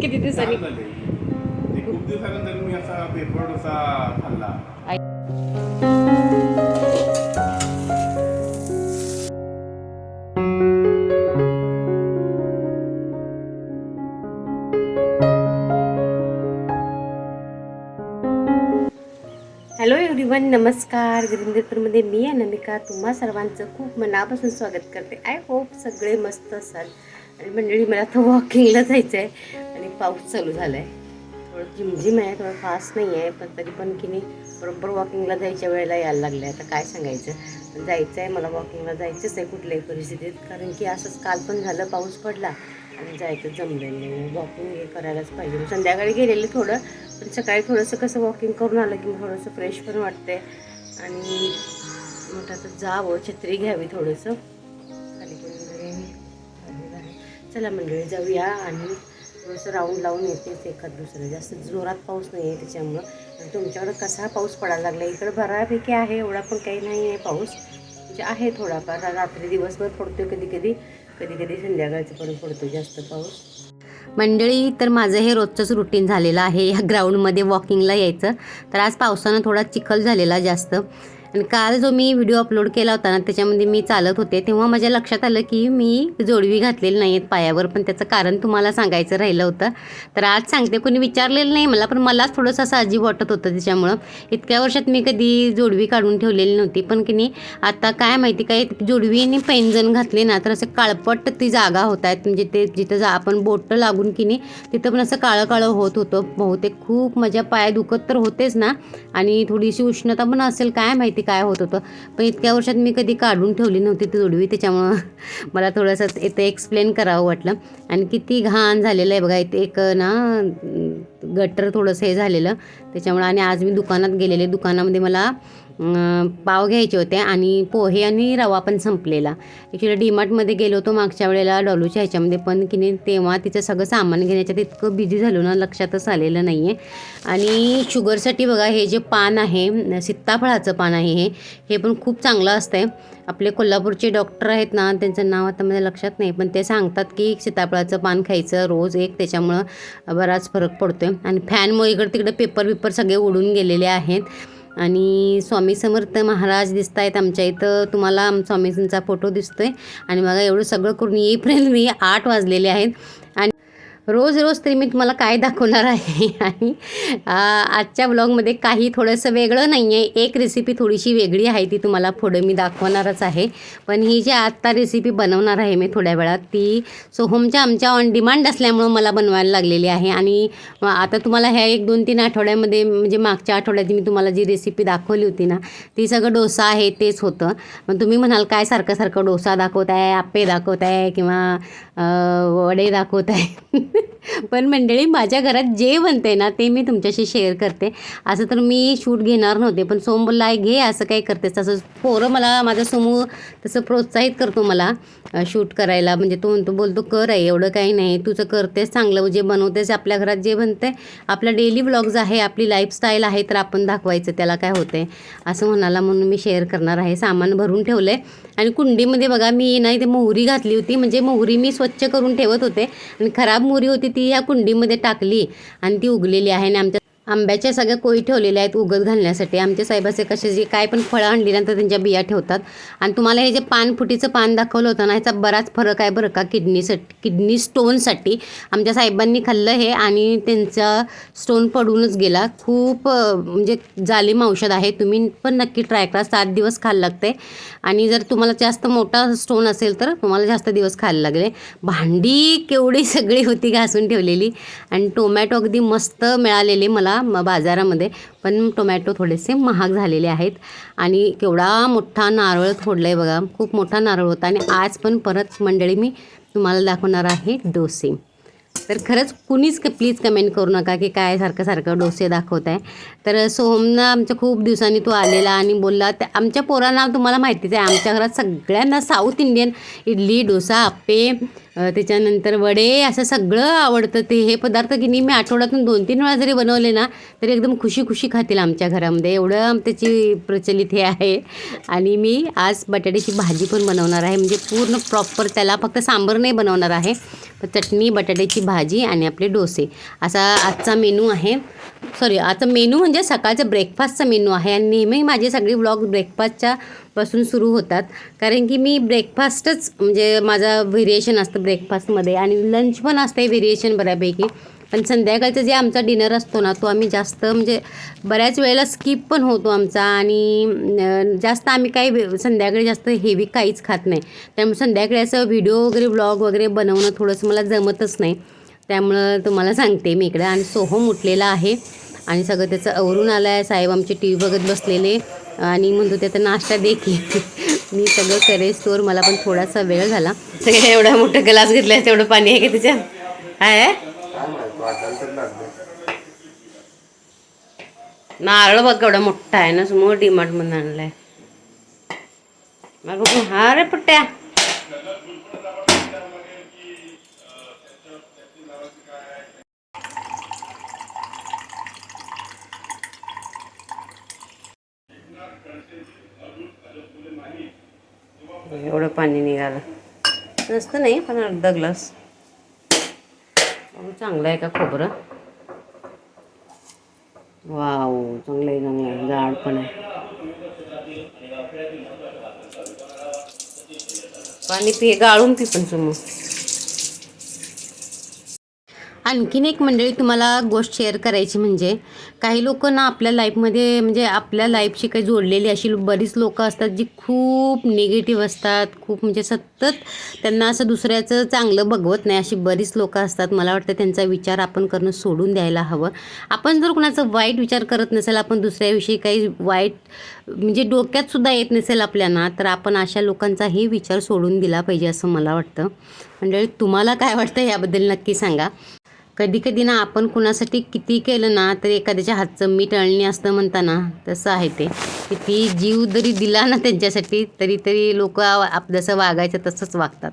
किती दिवसांनी? खूप दिवसानंतर मी असा पेपर डोसा खाल्ला. हॅलो एव्हरीवन नमस्कार. गिरिंद्रपूरमध्ये मी अनामिका तुम्हा सर्वांचं खूप मनापासून स्वागत करते. आय होप सगळे मस्त असाल. आणि मंडळी मला आता वॉकिंगला जायचं आहे आणि पाऊस चालू झाला आहे थोडं झिमझिम आहे थोडं फास्ट नाही आहे पण तरी पण की नाही बरोबर वॉकिंगला जायच्या वेळेला यायला लागलं आहे आता काय सांगायचं? जायचं आहे मला वॉकिंगला जायचंच आहे कुठल्याही परिस्थितीत. कारण की असंच काल पण झालं पाऊस पडला. आणि जायचं जमलं नाही. वॉकिंग हे करायलाच पाहिजे. संध्याकाळी गेलेलं थोडं पण सकाळी थोडंसं कसं वॉकिंग करून आलं की थोडंसं फ्रेश पण वाटते आणि म्हटलं तर जावं छत्री घ्यावी थोडंसं. चला मंडळी जाऊया आणि थोडंसं राऊंड लावून येतेच एखाद दुसरं. जास्त जोरात पाऊस नाही आहे त्याच्यामुळं. आणि तुमच्याकडं कसा पाऊस पडायला लागला? इकडं बऱ्यापैकी आहे एवढा पण काही नाही आहे पाऊस. म्हणजे आहे थोडाफार. रात्री दिवसभर पडतो कधी कधी. कधी कधी संध्याकाळचं पण पडतो जास्त पाऊस. मंडळी तर माझं हे रोजचंच रुटीन झालेलं आहे. या ग्राउंडमध्ये वॉकिंगला यायचं. तर आज पावसानं थोडा चिखल झालेला जास्त. आणि काल जो मी व्हिडिओ अपलोड केला होता ना त्याच्यामध्ये मी चालत होते तेव्हा माझ्या लक्षात आलं की मी जोडवी घातलेली नाही आहेत पायावर पण त्याचं कारण तुम्हाला सांगायचं राहिलं होतं. तर आज सांगते कोणी विचारलेलं नाही मला पण मलाच थोडंसं असं अजीब वाटत होतं त्याच्यामुळं. इतक्या वर्षात मी कधी जोडवी काढून ठेवलेली नव्हती पण की नाही आता काय माहिती काय जोडवीने पैंजण घातले ना तर असं काळपट ती जागा होत आहेत म्हणजे ते जिथं जा आपण बोटं लागून की नाही तिथं पण असं काळं काळं होत होतं. बहुतेक खूप माझ्या पाय दुखत तर होतेच ना आणि थोडीशी उष्णता पण असेल काय माहिती काय होत होतं. पण इतक्या वर्षात मी कधी काढून ठेवली नव्हती ती जोडवी त्याच्यामुळं मला थोडंसं इथं एक्सप्लेन करावं वाटलं. आणि किती घाण झालेलं आहे बघा इथे एक ना गटर थोडंसं हे झालेलं. त्याच्यामुळं आणि आज मी दुकानात गेलेले दुकानामध्ये मला पाव घ्यायचे होते आणि पोहे आणि रवा पण संपलेला. ॲक्च्युली डीमार्टमध्ये गेलो होतो मागच्या वेळेला डॉलूच्या ह्याच्यामध्ये पण की नाही तेव्हा तिचं सगळं सामान घेण्याच्यात इतकं बिझी झालो ना लक्षातच आलेलं नाही आहे आणि शुगरसाठी बघा हे जे पान आहे सीताफळाचं पान आहे हे हे पण खूप चांगलं असतं आहे आपले कोल्हापूरचे डॉक्टर आहेत ना त्यांचं नाव आता माझ्या लक्षात नाही पण ते सांगतात की सीताफळाचं पान खायचं रोज एक त्याच्यामुळं बराच फरक पडतो आहे आणि फॅनमुळे इकडं तिकडं पेपर बिपर सगळे उडून गेलेले आहेत. आणि स्वामी समर्थ महाराज दिसत आहेत आमच्या इथं. तुम्हाला स्वामीजींचा फोटो दिसतोय. आणि बघा एवढं सगळं करून येईपर्यंत मी आठ वाजलेले आहेत. आणि रोज रोज तरी मी तुम्हाला काय दाखवणार आहे? आणि आजच्या ब्लॉगमध्ये काही थोडंसं वेगळं नाही आहे एक रेसिपी थोडीशी वेगळी आहे ती तुम्हाला पुढं मी दाखवणारच आहे. पण ही जी आत्ता रेसिपी बनवणार आहे मी थोड्या वेळात ती सोहमच्या आमच्या ऑन डिमांड असल्यामुळं मला बनवायला लागलेली आहे. आणि आता तुम्हाला ह्या एक दोन तीन आठवड्यामध्ये म्हणजे मागच्या आठवड्यात मी तुम्हाला जी रेसिपी दाखवली होती ना ती सगळं डोसा आहे तेच होतं. मग तुम्ही म्हणाल काय सारखं सारखं डोसा दाखवत आहे आप्पे दाखवत आहे किंवा वडे दाखवत आहे. पण मंडळी माझ्या घरात जे बनते ना ते मी तुमच्याशी शेअर करते. असं तर मी शूट घेणार नव्हते पण सोम बोलला घे असं काही करतेस? तसं पोरं मला माझा समूह तसं प्रोत्साहित करतो मला शूट करायला. म्हणजे तो म्हणतो बोलतो कर आहे एवढं काही नाही. तुझं करतेस चांगलं जे बनवतेस आपल्या घरात जे बनते आपला डेली ब्लॉग्स आहे आपली लाईफस्टाईल आहे तर आपण दाखवायचं त्याला काय होते असं म्हणाला म्हणून मी शेअर करणार आहे. सामान भरून ठेवलं आहे आणि कुंडीमध्ये बघा मी ना इथे मोहरी घातली होती. म्हणजे मोहरी मी स्वच्छ करून ठेवत होते. आणि खराब मोरी होती ती ह्या कुंडीमध्ये टाकली. आणि ती उगलेली आहे आणि आमच्या आंब्याच्या सगळ्या कोळी ठेवलेल्या आहेत उगत घालण्यासाठी. आमच्या साहेबाचे कसे जे काय पण फळं आणली ना तर त्यांच्या बिया ठेवतात. आणि तुम्हाला हे जे पानफुटीचं पान दाखवलं होतं ना ह्याचा बराच फरक आहे बरं का किडनीसाठी किडनी स्टोनसाठी. आमच्या साहेबांनी खाल्लं हे आणि त्यांचा स्टोन पडूनच गेला. खूप म्हणजे जालिम औषध आहे. तुम्ही पण नक्की ट्राय करा. सात दिवस खायला लागते. आणि जर तुम्हाला जास्त मोठा स्टोन असेल तर तुम्हाला जास्त दिवस खायला लागले. भांडी केवढी सगळी होती घासून ठेवलेली. आणि टोमॅटो अगदी मस्त मिळालेले मला. म बाजारामध्ये पण टोमॅटो थोडेसे महाग झालेले आहेत. आणि केवढा मोठा नारळ फोडला आहे बघा. खूप मोठा नारळ होता आणि आज पण परत मंडळी मी तुम्हाला दाखवणार आहे डोसे. तर खरंच कुणीच प्लीज कमेंट करू नका की काय सारखं सारखं डोसे दाखवत आहे तर सोहमनं आमच्या खूप दिवसांनी तो आलेला आणि बोलला त्या आमच्या पोरांना तुम्हाला माहितीच आहे आमच्या घरात सगळ्यांना साऊथ इंडियन इडली डोसा आप्पे त्याच्यानंतर वडे असं सगळं आवडतं. ते हे पदार्थ की नाही मी आठवड्यातून दोन तीन वेळा जरी बनवले ना तरी एकदम खुशी खुशी खातील आमच्या घरामध्ये. एवढं त्याची प्रचलित हे आहे. आणि मी आज बटाट्याची भाजी पण बनवणार आहे. म्हणजे पूर्ण प्रॉपर त्याला फक्त सांबर नाही बनवणार आहे. पण चटणी बटाट्याची भाजी आणि आपले डोसे. असा आजचा मेनू आहे. सॉरी आता मेनू म्हणजे सकाळचा ब्रेकफास्टचा मेनू आहे. आणि नेहमी माझे सगळे ब्लॉग ब्रेकफास्टच्या पासून सुरू होतात. कारण की मी ब्रेकफास्टच म्हणजे माझा व्हेरिएशन असतं ब्रेकफास्टमध्ये आणि लंच पण असतं व्हेरिएशन बऱ्यापैकी. पण संध्याकाळचा जे आमचा डिनर असतो ना तो आम्ही जास्त म्हणजे बऱ्याच वेळेला स्किप पण होतो आमचा आणि जास्त आम्ही काही वे- संध्याकाळी जास्त हेवी काहीच खात नाही. त्यामुळे संध्याकाळी असं व्हिडिओ वगैरे ब्लॉग वगैरे बनवणं थोडंसं मला जमतच नाही. त्यामुळं तुम्हाला सांगते मी इकडे. आणि सोहम उठलेला आहे. आणि सगळं त्याचं आवरून आलं आहे साहेब आमचे टी व्ही बघत बसलेले. आणि म्हणतो त्याचा नाश्ता देखील मी सगळं करेस तोवर मला पण थोडासा वेळ झाला. सगळं एवढा मोठा ग्लास घेतला आहे तेवढं पाणी आहे का त्याच्या आहे नारळ बघ एवढा मोठा आहे ना समोर डीमार्ट आणलाय. मग हा रे पट्ट्या एवढं पाणी निघालं. नसतं नाही पण अर्धा ग्लास. चांगलं आहे का खोबरं? वाव चांगलं आहे चांगलं आहे जाड पण आहे. पाणी पि गाळून पी पण समोर. आणखीन एक मंडळी तुम्हाला गोष्ट शेअर करायची म्हणजे काही लोक ना आपल्या लाईफमध्ये म्हणजे आपल्या लाईफशी काही जोडलेली अशी बरीच लोक असतात जी खूप निगेटिव्ह असतात खूप म्हणजे सतत त्यांना असं दुसऱ्याचं चांगलं बघवत नाही अशी बरीच लोक असतात. मला वाटतं त्यांचा विचार आपण करणं सोडून द्यायला हवं. आपण जर कुणाचा वाईट विचार करत नसेल आपण दुसऱ्याविषयी काही वाईट म्हणजे डोक्यातसुद्धा येत नसेल आपल्याला तर आपण अशा लोकांचाही विचार सोडून दिला पाहिजे असं मला वाटतं. म्हणजे तुम्हाला काय वाटतं याबद्दल नक्की सांगा. कधी कधी ना आपण कुणासाठी किती केलं ना तरी एखाद्याच्या हातचं मीठ अळणी असतं म्हणताना तसं आहे ते. किती जीव जरी दिला ना त्यांच्यासाठी तरी तरी लोक आप जसं वागायचं तसंच वागतात.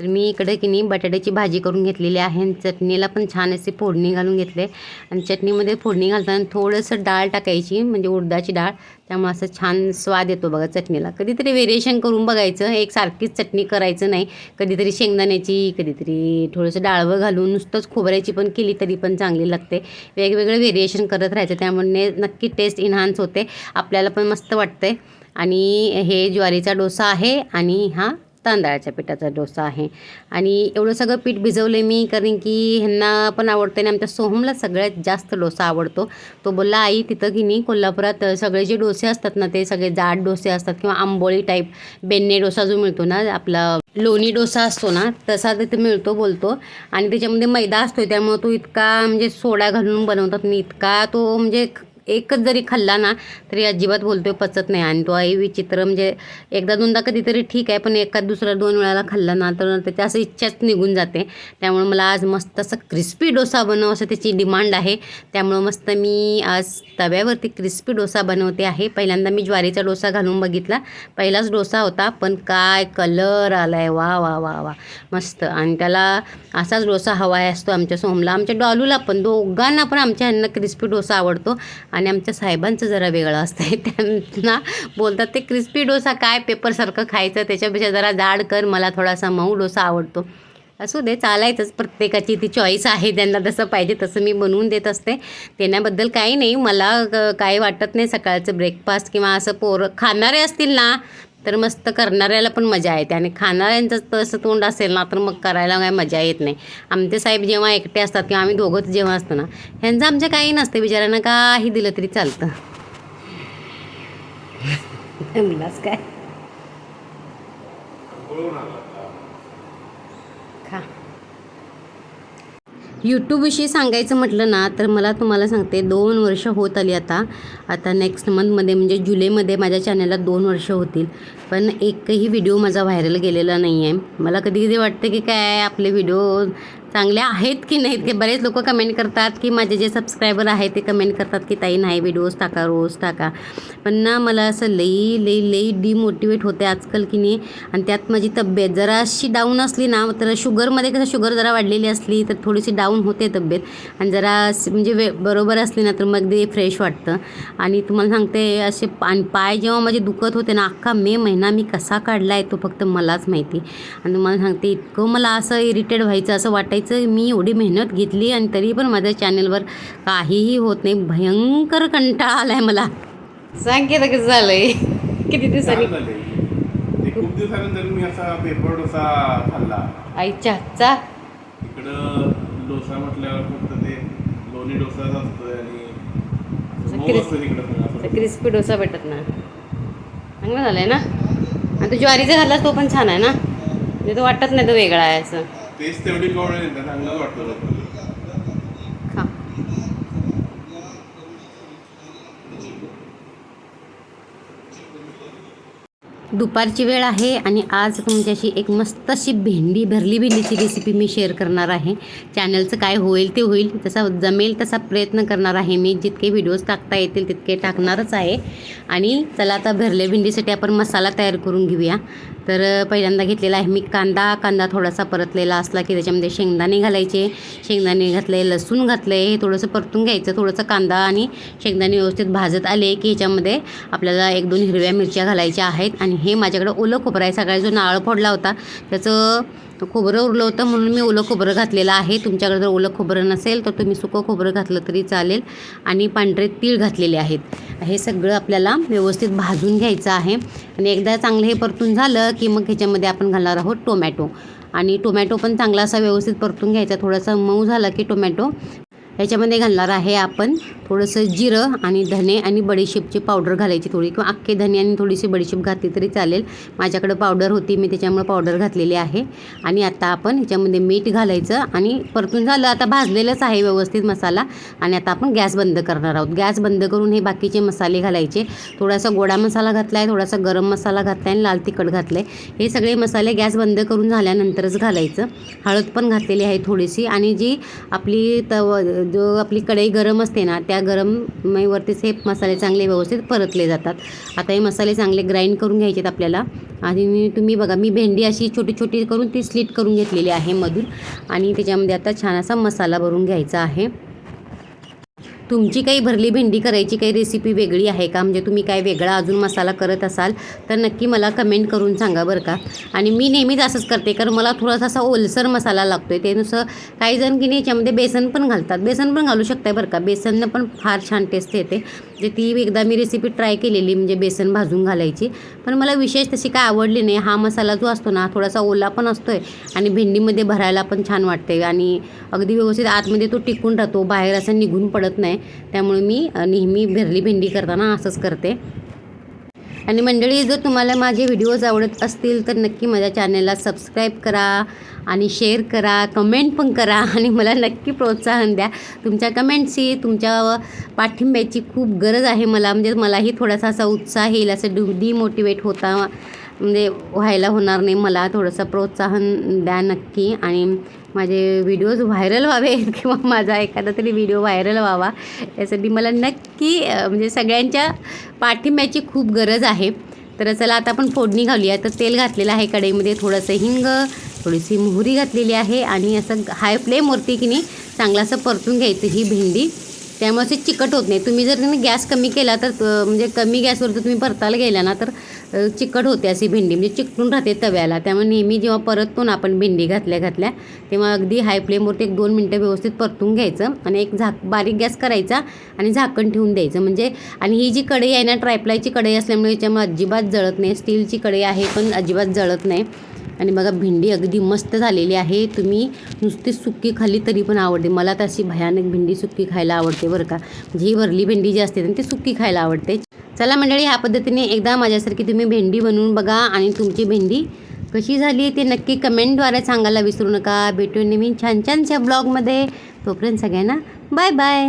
तर मी इकडे की नाही बटाट्याची भाजी करून घेतलेली आहे आणि चटणीला पण छान अशी फोडणी घालून घेतले. आणि चटणीमध्ये फोडणी घालताना थोडंसं डाळ टाकायची म्हणजे उडदाची डाळ. त्यामुळे असं छान स्वाद येतो बघा चटणीला. कधीतरी व्हेरिएशन करून बघायचं एक सारखीच चटणी करायचं नाही. कधीतरी शेंगदाण्याची कधीतरी थोडंसं डाळवं घालून नुसतंच खोबऱ्याची पण केली तरी पण चांगली लागते. वेगवेगळे व्हेरिएशन करत राहायचं त्यामुळे नक्की टेस्ट इन्हान्स होते. आपल्याला पण मस्त वाटते आणि हे ज्वारीचा डोसा आहे आणि हा तांदळाच्या पिठाचा डोसा आहे. आणि एवढं सगळं पीठ भिजवलं मी कारण की ह्यांना पण आवडते आणि आमच्या सोहमला सगळ्यात जास्त डोसा आवडतो. तो बोलला आई तिथं की नाही कोल्हापुरात सगळे जे डोसे असतात ना ते सगळे जाड डोसे असतात किंवा आंबोळी टाईप बेन्ने डोसा जो मिळतो ना आपला लोणी डोसा असतो ना तसा तिथे मिळतो बोलतो. आणि त्याच्यामध्ये मैदा असतो त्यामुळे तो इतका म्हणजे सोडा घालून बनवतात आणि इतका तो म्हणजे एकच जरी खाल्ला ना तरी अजिबात बोलतोय पचत नाही. आणि तो आई विचित्र म्हणजे एकदा दोनदा कधीतरी ठीक आहे पण एका दुसरा दोन वेळाला खाल्ला ना तर त्याची असं इच्छाच निघून जाते. त्यामुळे मला आज मस्त असं क्रिस्पी डोसा बनव असं त्याची डिमांड आहे. त्यामुळं मस्त मी आज तव्यावरती क्रिस्पी डोसा बनवते आहे. पहिल्यांदा मी ज्वारीचा डोसा घालून बघितला. पहिलाच डोसा होता पण काय कलर आला आहे वा वा वा वा. मस्त. आणि त्याला असाच डोसा हवा आहे असतो आमच्या सोमला. आमच्या डॉलूला पण दोघांना पण आमच्या ह्यांना क्रिस्पी डोसा आवडतो. आणि आमच्या साहेबांचं जरा वेगळं असतं त्यांना बोलतात ते क्रिस्पी डोसा काय पेपरसारखं खायचं? त्याच्यापेक्षा जरा जाड कर मला थोडासा मऊ डोसा आवडतो. असू दे चालायचंच. प्रत्येकाची ती चॉईस आहे. त्यांना जसं पाहिजे तसं मी बनवून देत असते. त्यांनाबद्दल काही नाही. मला काही वाटत नाही सकाळचं ब्रेकफास्ट किंवा असं पोरं खाणारे असतील ना तर मस्त करणाऱ्याला पण मजा येते. आणि खाणाऱ्यांचं तसं तोंड असेल ना तर मग करायला काही मजा येत नाही. आमचे साहेब जेव्हा एकटे असतात किंवा आम्ही दोघंच जेव्हा असतो ना ह्यांचं आमच्या काही नसते. बिचाऱ्यांना काही दिलं तरी चालतं. काय? यूट्यूबविषयी सांगायचं म्हटलं ना तर मला तुम्हाला सांगते दोन वर्ष होत आली आता. आता नेक्स्ट मंथमध्ये म्हणजे जुलैमध्ये माझ्या चॅनलला दोन वर्ष होतील. पण एकही व्हिडिओ माझा व्हायरल गेलेला नाही आहे मला कधी कधी वाटतं की काय आपले व्हिडिओ चांगल्या आहेत की नाहीत की बरेच लोक कमेंट करतात की माझे जे सबस्क्रायबर आहेत ते कमेंट करतात की ताई नाही व्हिडिओज टाका रोज टाका. पण ना मला असं लई लई लई डिमोटिवेट होते आजकाल की नाही. आणि त्यात माझी तब्येत जराशी डाऊन असली ना तर शुगरमध्ये कसं शुगर जरा वाढलेली असली तर थोडीशी डाऊन होते तब्येत. आणि जरा म्हणजे वे बरोबर असली ना तर मग ते फ्रेश वाटतं. आणि तुम्हाला सांगते असे पा- आणि पाय जेव्हा माझे दुखत होते ना अख्खा मे महिना मी कसा काढला आहे तो फक्त मलाच माहिती. आणि तुम्हाला सांगते इतकं मला असं इरिटेड व्हायचं असं वाटायचं मी एवढी मेहनत घेतली आणि तरी पण माझ्या चॅनलवर काहीही होत नाही. भयंकर कंटाळा आला आहे मला. सांग की आता कसं झालं आहे किती दिवसांनी? झाले खूप दिवसानंतर मी असा पेपर डोसा खाल्ला. आईच्या हातचा? इकडं डोसा म्हटल्यावर फक्त ते लोणी डोसाच आणि असतं असं. क्रिस्पी डोसा भेटत ना चांगलं झालं आहे ना? आणि तो ज्वारीचा घातलास तो पण छान आहे ना? म्हणजे तो वाटत नाही तो वेगळा आहे असं. तेच तेवढी कवळ नाही चांगलंच वाटतं दुपारची वेळ आहे आणि आज तुमच्याशी एक मस्त अशी भेंडी भरली भेंडीची रेसिपी मी शेअर करणार आहे. चॅनलचं काय होईल ते होईल तसा जमेल तसा प्रयत्न करणार आहे मी. जितके व्हिडिओज टाकता येतील तितके टाकणारच आहे. आणि चला आता भरल्या भेंडीसाठी आपण मसाला तयार करून घेऊया. तर पहिल्यांदा घेतलेला आहे मी कांदा. कांदा थोडासा परतलेला असला की त्याच्यामध्ये शेंगदाणे घालायचे. शेंगदाणे घातले लसूण घातले हे थोडंसं परतून घ्यायचं. थोडंसं कांदा आणि शेंगदाणे व्यवस्थित भाजत आले की ह्याच्यामध्ये आपल्याला एक दोन हिरव्या मिरच्या घालायच्या आहेत. आणि हे माझ्याकडं ओलं खोबरं आहे. सकाळी जो नारळ फोडला होता त्याचं खोबरं उरलं होतं म्हणून मी ओलं खोबरं घातलेलं आहे. तुमच्याकडे जर ओलं खोबरं नसेल तर तुम्ही सुकं खोबरं घातलं तरी चालेल. आणि पांढरे तीळ घातलेले आहेत. हे सगळं आपल्याला व्यवस्थित भाजून घ्यायचं आहे. आणि एकदा चांगलं हे परतून झालं की मग ह्याच्यामध्ये आपण घालणार आहोत टोमॅटो. आणि टोमॅटो पण चांगला असा व्यवस्थित परतून घ्यायचा. थोडासा मऊ झाला की टोमॅटो ह्याच्यामध्ये घालणार आहे आपण थोडंसं जिरं आणि धने आणि बडीशेपची पावडर घालायची थोडी किंवा अख्खे धने आणि थोडीशी बडीशेप घातली तरी चालेल. माझ्याकडं पावडर होती मी त्याच्यामुळे पावडर घातलेली आहे. आणि आता आपण ह्याच्यामध्ये मीठ घालायचं आणि परतून झालं आता भाजलेलंच आहे व्यवस्थित मसाला. आणि आता आपण गॅस बंद करणार आहोत. गॅस बंद करून हे बाकीचे मसाले घालायचे. थोडासा गोडा मसाला घातला आहे थोडासा गरम मसाला घातला आहे आणि लाल तिखट घातलं आहे हे सगळे मसाले गॅस बंद करून झाल्यानंतरच घालायचं. हळद पण घातलेली आहे थोडीशी आणि जी आपली तव जो आपली कढई गरम असते ना त्या गरम वरतीच हे मसाले चांगले व्यवस्थित परतले जातात. आता हे मसाले चांगले ग्राइंड करून घ्यायचे आहेत आपल्याला. आणि तुम्ही बघा मी भेंडी अशी छोटी छोटी करून ती स्लिट करून घेतलेली आहे मधून. आणि त्याच्यामध्ये आता छान असा मसाला भरून घ्यायचा आहे. तुमची काही भरली भेंडी करायची काही रेसिपी वेगळी आहे का? म्हणजे तुम्ही काय वेगळा अजून मसाला करत असाल तर नक्की मला कमेंट करून सांगा बरं का. आणि मी नेहमीच असंच करते कारण मला थोडासा असा ओलसर मसाला लागतो आहे त्यानुसार काही जण की नाही याच्यामध्ये बेसन पण घालतात. बेसन पण घालू शकताय बरं का. बेसननं पण फार छान टेस्ट येते. म्हणजे ती एकदा मी रेसिपी ट्राय केलेली म्हणजे बेसन भाजून घालायची. पण मला विशेष तशी काय आवडली नाही. हा मसाला जो असतो ना थोडासा ओला पण असतो आहे आणि भेंडीमध्ये भरायला पण छान वाटते आणि अगदी व्यवस्थित आतमध्ये तो टिकून राहतो. बाहेर असं निघून पडत नाही. त्यामुळे मी नेहमी भरली भेंडी करताना असंच करते. आणि मंडळी जर तुम्हाला माझे व्हिडिओज आवडत असतील तर नक्की माझ्या चॅनलला सबस्क्राईब करा आणि शेअर करा कमेंट पण करा आणि मला नक्की प्रोत्साहन द्या. तुमच्या कमेंट्सची तुमच्या पाठिंब्याची खूप गरज आहे मला. म्हणजे मलाही थोडासा असा उत्साह येईल असं डु डिमोटिवेट होता म्हणजे व्हायला होणार नाही. मला थोडंसं प्रोत्साहन द्या नक्की. आणि माझे व्हिडिओज व्हायरल व्हावे किंवा माझा एखादा तरी व्हिडिओ व्हायरल व्हावा यासाठी मला नक्की म्हणजे सगळ्यांच्या पाठिंब्याची खूप गरज आहे. तर चला आता आपण फोडणी घालूया. तर तेल घातलेलं आहे कढईमध्ये. थोडंसं हिंग थोडीशी मोहरी घातलेली आहे. आणि असं हाय फ्लेमवरती की नाही चांगलं असं परतून घ्यायचं ही भेंडी. त्यामुळे असे चिकट होत नाही. तुम्ही जर तुम्ही गॅस कमी केला तर म्हणजे कमी गॅसवर जर तुम्ही परतायला गेला ना तर चिकट होते अशी भेंडी. म्हणजे चिकटून राहते तव्याला. त्यामुळे नेहमी जेव्हा परतून आपण भेंडी घातल्या घातल्या तेव्हा अगदी हाय फ्लेमवरती एक दोन मिनटं व्यवस्थित परतून घ्यायचं आणि एक झाक बारीक गॅस करायचा आणि झाकण ठेवून द्यायचं. म्हणजे आणि ही जी कढई आहे ना ट्रायप्लायची कढई असल्यामुळे याच्यामुळे अजिबात जळत नाही. स्टीलची कढई आहे पण अजिबात जळत नाही. आणि बघा भेंडी अगदी मस्त झालेली आहे. तुम्ही नुसती सुकी खाल्ली तरी पण आवडते. मला तर अशी भयानक भेंडी सुकी खायला आवडते बरं का. म्हणजे ही वरली भेंडी जी असते ना ती सुकी खायला आवडते. चला मंडळी ह्या पद्धतीने एकदा माझ्यासारखी तुम्ही भेंडी बनवून बघा आणि तुमची भेंडी कशी झाली ते नक्की कमेंटद्वारे सांगायला विसरू नका. भेटून नेहमी छान छानच्या ब्लॉगमध्ये तोपर्यंत सगळ्यांना बाय बाय